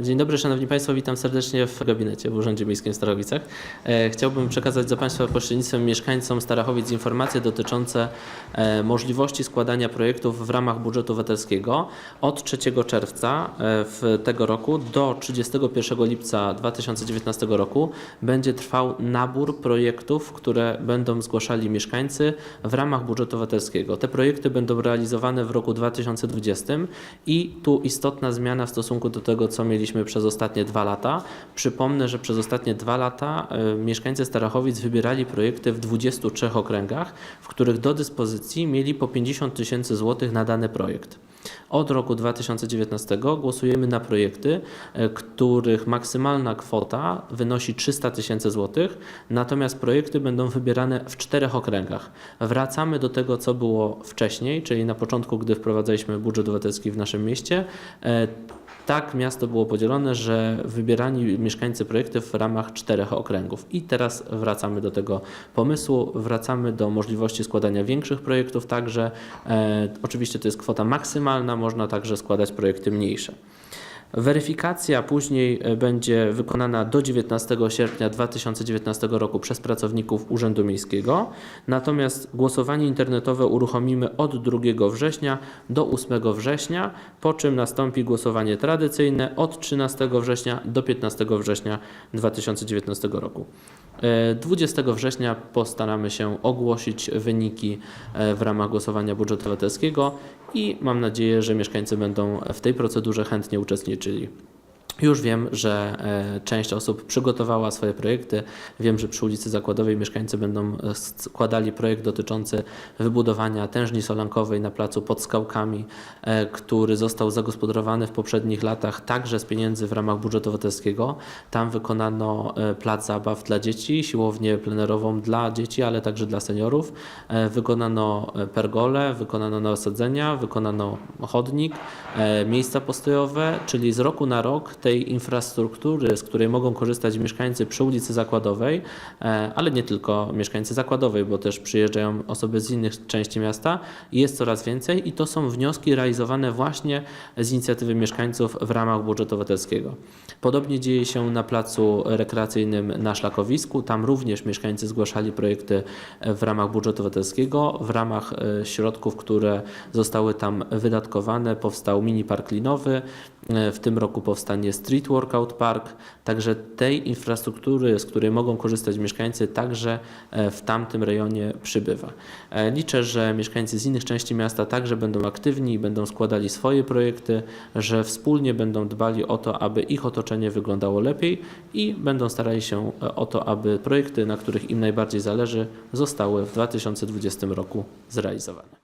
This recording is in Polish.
Dzień dobry, Szanowni Państwo, witam serdecznie w gabinecie w Urzędzie Miejskim w Starachowicach. E, Chciałbym przekazać za Państwa pośrednictwem mieszkańcom Starachowic informacje dotyczące e, możliwości składania projektów w ramach budżetu obywatelskiego od 3 czerwca e, tego roku do 31 lipca 2019 roku będzie trwał nabór projektów, które będą zgłaszali mieszkańcy w ramach budżetu obywatelskiego. Te projekty będą realizowane w roku 2020 i tu istotna zmiana w stosunku do tego, co mieliśmy przez ostatnie dwa lata. Przypomnę, że przez ostatnie dwa lata e, mieszkańcy Starachowic wybierali projekty w 23 okręgach, w których do dyspozycji mieli po 50 tysięcy złotych na dany projekt. Od roku 2019 głosujemy na projekty, e, których maksymalna kwota wynosi 300 tysięcy złotych, natomiast projekty będą wybierane w czterech okręgach. Wracamy do tego, co było wcześniej, czyli na początku, gdy wprowadzaliśmy budżet obywatelski w naszym mieście. Tak miasto było podzielone, że wybierani mieszkańcy projekty w ramach czterech okręgów. I teraz wracamy do tego pomysłu, wracamy do możliwości składania większych projektów także. E, oczywiście to jest kwota maksymalna, można także składać projekty mniejsze. Weryfikacja później e, będzie wykonana do 19 sierpnia 2019 roku przez pracowników Urzędu Miejskiego, natomiast głosowanie internetowe uruchomimy od 2 września do 8 września, po czym nastąpi głosowanie tradycyjne od 13 września do 15 września 2019 roku. E, 20 września postaramy się ogłosić wyniki e, w ramach głosowania budżetu obywatelskiego i mam nadzieję, że mieszkańcy będą w tej procedurze chętnie uczestniczyli. Już wiem, że e, część osób przygotowała swoje projekty. Wiem, że przy ulicy Zakładowej mieszkańcy będą e, składali projekt dotyczący wybudowania tężni solankowej na placu pod Skałkami, e, który został zagospodarowany w poprzednich latach także z pieniędzy w ramach budżetu obywatelskiego. Tam wykonano plac zabaw dla dzieci, siłownię plenerową dla dzieci, ale także dla seniorów. Wykonano pergole, wykonano nasadzenia, wykonano chodnik, miejsca postojowe, czyli z roku na rok tej infrastruktury, z której mogą korzystać mieszkańcy przy ulicy Zakładowej, e, ale nie tylko mieszkańcy Zakładowej, bo też przyjeżdżają osoby z innych części miasta, jest coraz więcej i to są wnioski realizowane właśnie z inicjatywy mieszkańców w ramach budżetu obywatelskiego. Podobnie dzieje się na placu rekreacyjnym na Szlakowisku. Tam również mieszkańcy zgłaszali projekty w ramach budżetu obywatelskiego. W ramach e, środków, które zostały tam wydatkowane, powstał mini park linowy. E, W tym roku powstanie Street Workout Park. Także tej infrastruktury, z której mogą korzystać mieszkańcy, także e, w tamtym rejonie przybywa. E, Liczę, że mieszkańcy z innych części miasta także będą aktywni będą składali swoje projekty, że wspólnie będą dbali o to, aby ich otoczenie wyglądało lepiej i będą starali się e, o to, aby projekty, na których im najbardziej zależy, zostały w 2020 roku zrealizowane.